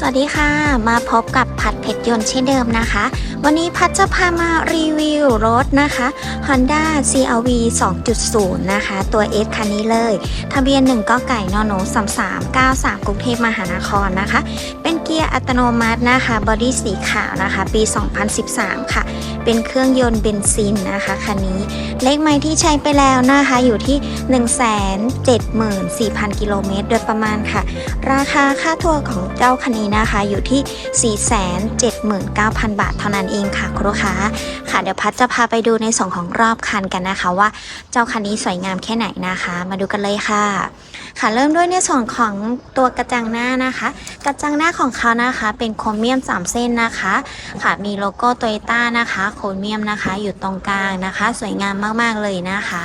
สวัสดีค่ะ มาพบกับพัดเพชรยนต์เช่นเดิมนะคะ วันนี้พัดจะพามารีวิวรถนะคะ Honda CRV 2.0 นะคะ ตัว S คันนี้เลย ทะเบียน1กไก่นอนหนู3393 กรุงเทพมหานครนะคะ เป็นเกียร์อัตโนมัตินะคะ บอดี้สีขาวนะคะ ปี 2013 ค่ะ เป็นเครื่องยนต์เบนซินนะคะคันนี้ เลขไม้ที่ใช้ไปแล้วนะคะ อยู่ที่ 174,000 กิโลเมตรโดยประมาณค่ะ ราคาค่าทัวร์ของเจ้าคันนี้นะคะอยู่ที่ 479,000 บาทเท่านั้นเองค่ะคุณลูกค้าค่ะเดี๋ยวพัดจะพาไปดูในส่วนของรอบคันกันนะคะว่าเจ้าคันนี้สวยงามแค่ไหนนะคะ มาดูกันเลยค่ะ ค่ะเริ่มด้วยในส่วนของตัวกระจังหน้านะคะ กระจังหน้าของเขานะคะ เป็นโครเมียม 3 เส้นนะคะ ค่ะมีโลโก้โตโยต้านะคะ โครเมียมนะคะ อยู่ตรงกลางนะคะ สวยงามมากๆเลยนะคะ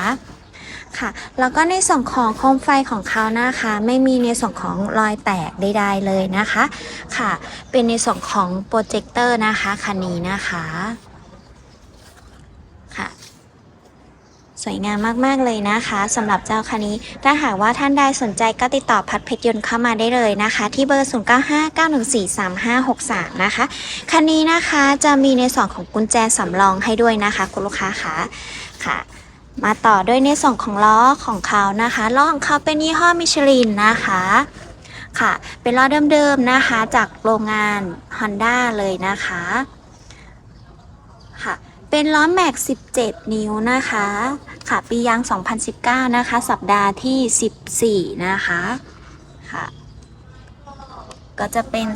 ค่ะ แล้วก็ในส่วนของโคมไฟของเขานะคะ ไม่มีในส่วนของรอยแตกใดๆเลยนะคะค่ะ เป็นในส่วนของโปรเจคเตอร์นะคะคันนี้นะคะค่ะสวยงามมาก ๆ เลยนะคะสำหรับเจ้าคันนี้ ถ้าหากว่าท่านใดสนใจก็ติดต่อพัดเพชรยนต์เข้ามาได้เลยนะคะ ที่เบอร์ 0959143563 นะคะ คันนี้นะคะจะมีในส่วนของกุญแจสำรองให้ด้วยนะคะ คุณลูกค้าคะค่ะ มาต่อด้วยในส่วนของล้อของเขานะคะล้อของเขาเป็นยี่ห้อมิชลินนะคะค่ะ เป็นล้อเดิมๆนะคะ จากโรงงาน Honda เลยนะคะค่ะเป็นล้อแม็ก 17 นิ้วนะคะ ค่ะ ปียาง 2019 นะคะ สัปดาห์ที่ 14 นะคะค่ะก็จะเป็น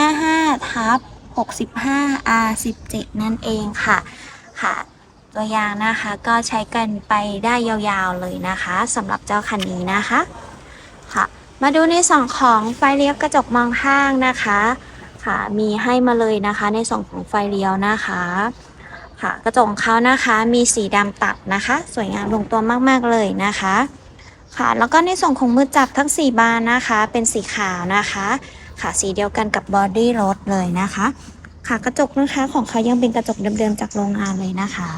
255ทับ65 R 17 นั่นเองค่ะค่ะ ตัวยางนะคะก็ใช้กันไปได้ยาวๆเลยนะคะสำหรับเจ้าคันนี้นะคะค่ะ มาดูในส่วนของไฟเลี้ยวกระจกมองข้างนะคะค่ะมีให้มาเลยนะคะในส่วนของไฟเลี้ยวนะคะค่ะกระจกเขานะคะมีสีดำตัดนะคะ สวยงามลงตัวมากๆเลยนะคะค่ะแล้วก็ในส่วนของมือจับทั้ง 4 บานนะคะ เป็นสีขาวนะคะ ค่ะสีเดียวกันกับบอดี้รถเลยนะคะ ค่ะกระจกนะคะของเขายังเป็นกระจกเดิมๆจากโรงงานเลยนะคะ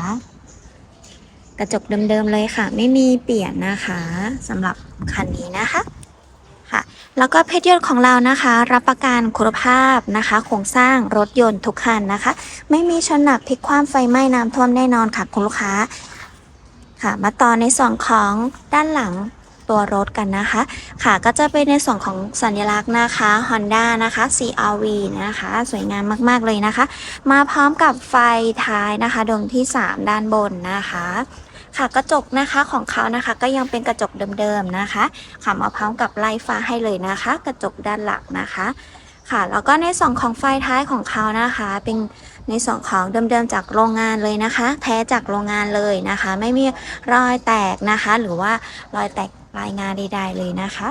กระจกเดิมๆเลยค่ะ ไม่มีเปลี่ยนนะคะสำหรับคันนี้นะคะค่ะ แล้วก็เพชรยนต์ของเรานะคะ รับประกันคุณภาพนะคะโครงสร้างรถยนต์ทุกคันนะคะ ไม่มีชนหนักพลิกคว่ำไฟไหม้น้ำท่วมแน่นอนค่ะคุณลูกค้าค่ะ มาต่อในส่วนของด้านหลัง ตัวรถกันนะคะ ค่ะก็จะเป็นในส่วนของสัญลักษณ์นะคะ Honda นะคะ CRV นะคะ สวยงามมากๆเลยนะคะ มาพร้อมกับไฟท้ายนะคะดวงที่ 3 ด้านบนนะคะค่ะกระจกนะคะของเขานะคะก็ยังเป็นกระจกเดิมๆนะคะ ค่ะมาพร้อมกับไล่ฟ้าให้เลยนะคะ กระจกด้านหลังนะคะ ค่ะแล้วก็ในส่วนของไฟท้ายของเขานะคะ เป็นในส่วนของเดิมๆจากโรงงานเลยนะคะ แท้จากโรงงานเลยนะคะ ไม่มีรอยแตกนะคะ หรือว่ารอยแตก รายงานใดๆเลยนะคะ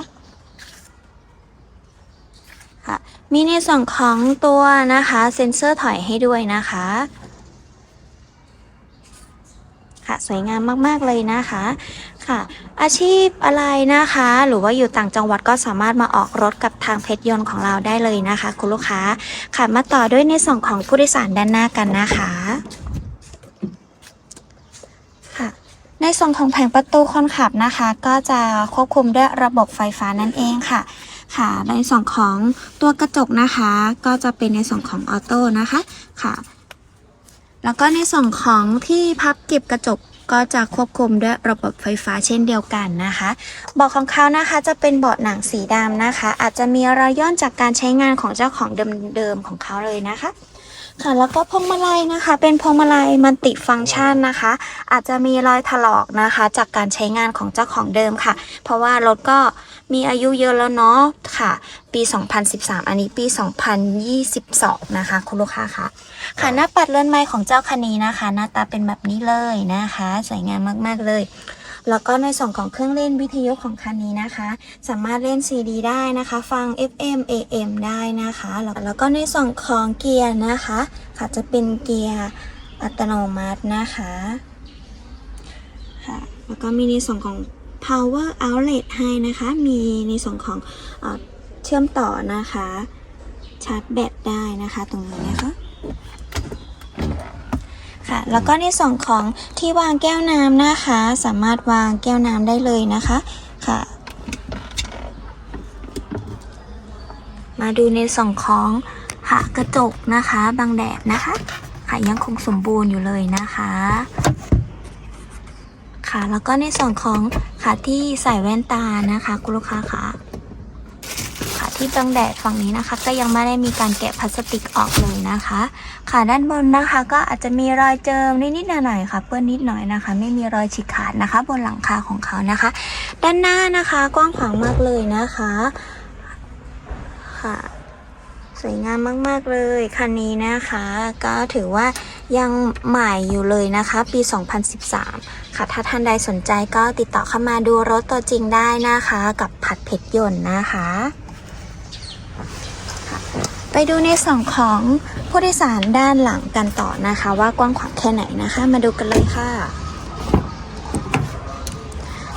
ค่ะมีในส่วนของตัวนะคะเซ็นเซอร์ถอยให้ด้วยนะคะค่ะสวยงามมากๆเลยนะคะค่ะ อาชีพอะไรนะคะ หรือว่าอยู่ต่างจังหวัดก็สามารถมาออกรถกับทางเพชรยนต์ของเราได้เลยนะคะ คุณลูกค้าค่ะมาต่อด้วยในส่วนของผู้โดยสารด้านหน้ากันนะคะค่ะ ในส่วนของแผงประตูคนขับนะคะ ก็จะควบคุมด้วยระบบไฟฟ้านั่นเองค่ะ ค่ะ ในส่วนของตัวกระจกนะคะ ก็จะเป็นในส่วนของออโต้นะคะค่ะ แล้วก็ในส่วนของที่พับเก็บกระจกก็จะควบคุมด้วยระบบไฟฟ้าเช่นเดียวกันนะคะเบาะของเขานะคะจะเป็นเบาะหนังสีดำนะคะ อาจจะมีรอยย่นจากการใช้งานของเจ้าของเดิมๆของเขาเลยนะคะ ค่ะ แล้วก็พวงมาลัยนะคะ เป็นพวงมาลัยมัลติฟังก์ชันนะคะ อาจจะมีรอยถลอกนะคะ จากการใช้งานของเจ้าของเดิมค่ะ เพราะว่ารถก็มีอายุเยอะแล้วเนาะค่ะ ปี 2013 อันนี้ปี 2022 นะคะ คุณลูกค้าคะค่ะหน้าปัดเลื่อนไม้ของเจ้าคันนี้นะคะ หน้าตาเป็นแบบนี้เลยนะคะ สวยงามมากๆเลย แล้วก็ในส่วนของเครื่องเล่นวิทยุของคันนี้นะคะ สามารถเล่น CD ได้นะคะ ฟัง FM AM ได้นะคะ แล้วก็ในส่วนของเกียร์นะคะ ค่ะจะเป็นเกียร์อัตโนมัตินะคะค่ะแล้วก็มีในส่วนของ power outlet ให้นะคะ มีในส่วนของเอเชื่อมต่อนะคะ ชาร์จแบตได้นะคะตรงนี้นะคะ ค่ะ แล้วก็ในส่วนของที่วางแก้วน้ำนะคะ สามารถวางแก้วน้ำได้เลยนะคะค่ะ มาดูในส่วนของค่ะกระจกนะคะบังแดดนะคะค่ะยังคงสมบูรณ์อยู่เลยนะคะค่ะแล้วก็ในส่วนของค่ะที่ใส่แว่นตานะคะ คุณลูกค้าค่ะ ที่บังแดดฝั่งนี้นะคะ ก็ยังไม่ได้มีการแกะพลาสติกออกเลยนะคะ ค่ะด้านบนนะคะ ก็อาจจะมีรอยเจิมนิดๆหน่อยๆค่ะ เปื้อนนิดหน่อยนะคะ ไม่มีรอยฉีกขาดนะคะ บนหลังคาของเขานะคะ ด้านหน้านะคะ กว้างขวางมากเลยนะคะค่ะสวยงามมาก ๆ เลยคันนี้นะคะ ก็ถือว่ายังใหม่อยู่เลยนะคะ ปี 2013 ค่ะ ถ้าท่านใดสนใจก็ติดต่อเข้ามาดูรถตัวจริงได้นะคะ กับผัดเพชรยนต์นะคะค่ะ ไปดูในส่วนของผู้โดยสารด้านหลังกันต่อนะคะ ว่ากว้างขวางแค่ไหนนะคะ มาดูกันเลยค่ะ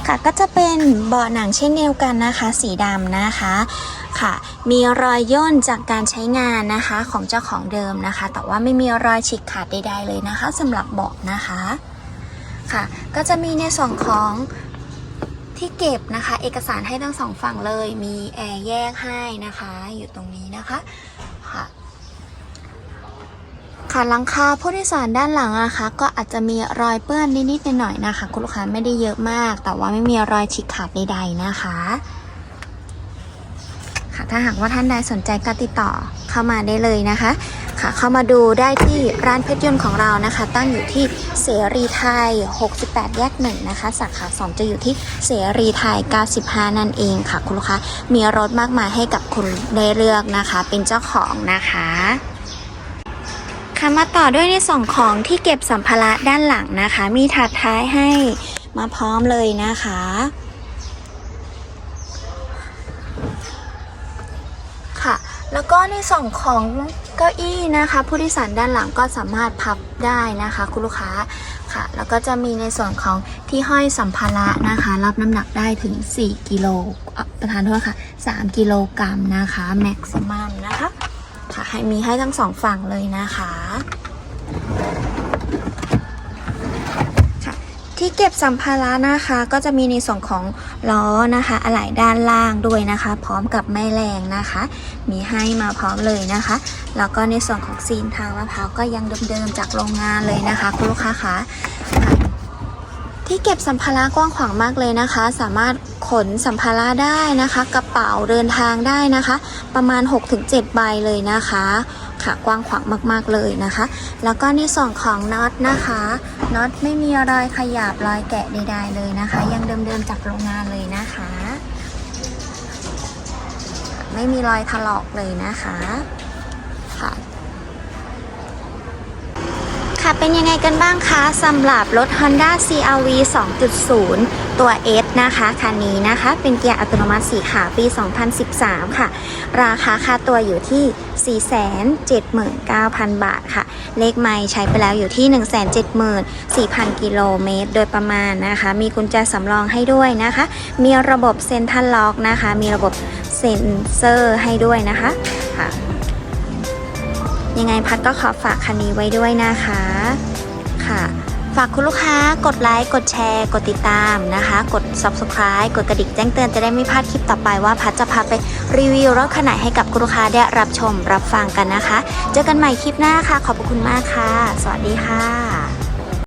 ค่ะก็จะเป็นเบาะหนังเช่นเดียวกันนะคะ สีดำนะคะค่ะมีรอยย่นจากการใช้งานนะคะของเจ้าของเดิมนะคะ แต่ว่าไม่มีรอยฉีกขาดใดๆเลยนะคะสำหรับเบาะนะคะค่ะ ก็จะมีในส่วนของที่เก็บนะคะ เอกสารให้ทั้งสองฝั่งเลยมีแอร์แยกให้นะคะ อยู่ตรงนี้นะคะ ค่ะหลังคาผู้โดยสารด้านหลังนะคะ ก็อาจจะมีรอยเปื้อนนิดๆหน่อยๆนะคะ คุณลูกค้าไม่ได้เยอะมาก แต่ว่าไม่มีรอยฉีกขาดใดๆนะคะ ค่ะถ้าหากว่าท่านใดสนใจก็ติดต่อเข้ามาได้เลยนะคะค่ะเข้ามาดูได้ที่ร้านเพชรยนต์ของเรานะคะ ตั้งอยู่ที่เสรีไทย 68 แยกหนึ่งนะคะ สาขา 2 จะอยู่ที่เสรีไทย 95 นั่นเองค่ะ คุณลูกค้ามีรถมากมายให้กับคุณได้เลือกนะคะ เป็นเจ้าของนะคะ ค่ะมาต่อด้วยในส่วนของที่เก็บสัมภาระด้านหลังนะคะ มีถาดท้ายให้มาพร้อมเลยนะคะ ค่ะ แล้วก็ในส่วนของเก้าอี้นะคะ ผู้โดยสารด้านหลังก็สามารถพับได้นะคะ คุณลูกค้าค่ะ แล้วก็จะมีในส่วนของที่ห้อยสัมภาระนะคะ รับน้ำหนักได้ถึง 4 กิโลประธานโทษค่ะ 3 กิโลกรัมนะคะแม็กซิมัมนะคะ ค่ะให้มีให้ทั้งสองฝั่งเลยนะคะที่เก็บสัมภาระนะคะก็จะมีในส่วนของล้อนะคะอะไหล่ด้านล่างด้วยนะคะ พร้อมกับแม่แรงนะคะ มีให้มาพร้อมเลยนะคะ แล้วก็ในส่วนของซีนทางมะพร้าวก็ยังเดิมๆจากโรงงานเลยนะคะ คุณลูกค้าคะ ที่เก็บสัมภาระกว้างขวางมากเลยนะคะ สามารถขนสัมภาระได้นะคะ กระเป๋าเดินทางได้นะคะ ประมาณ 6-7 ใบเลยนะคะค่ะกว้างขวางมากๆเลยนะคะ แล้วก็ในส่วนของน็อตนะคะน็อตไม่มีรอยขยับรอยแกะใดๆเลยนะคะ ยังเดิมๆจากโรงงานเลยนะคะ ไม่มีรอยถลอกเลยนะคะค่ะ ค่ะ เป็นยังไงกันบ้างคะสำหรับรถ Honda CRV 2.0 ตัว S นะคะ คันนี้นะคะ เป็นเกียร์อัตโนมัติสีขาวปี 2013 ค่ะ ราคาค่าตัวอยู่ที่ 479,000 บาทค่ะ เลขไม้ใช้ไปแล้วอยู่ที่ 174,000 กิโลเมตร โดยประมาณนะคะ มีกุญแจสำรองให้ด้วยนะคะ มีระบบเซ็นทรัลล็อกนะคะ มีระบบเซ็นเซอร์ให้ด้วยนะคะค่ะ ยังไงพัดก็ขอฝากคันนี้ไว้ด้วยนะคะค่ะ ฝากคุณลูกค้ากดไลค์กดแชร์ กดติดตามนะคะ กด subscribe กดกระดิ่งแจ้งเตือนจะได้ไม่พลาดคลิปต่อไปว่าพัดจะพาไปรีวิวรถคันไหนให้กับคุณลูกค้าได้รับชมรับฟังกันนะคะ เจอกันใหม่คลิปหน้าค่ะ ขอบคุณมากค่ะ สวัสดีค่ะ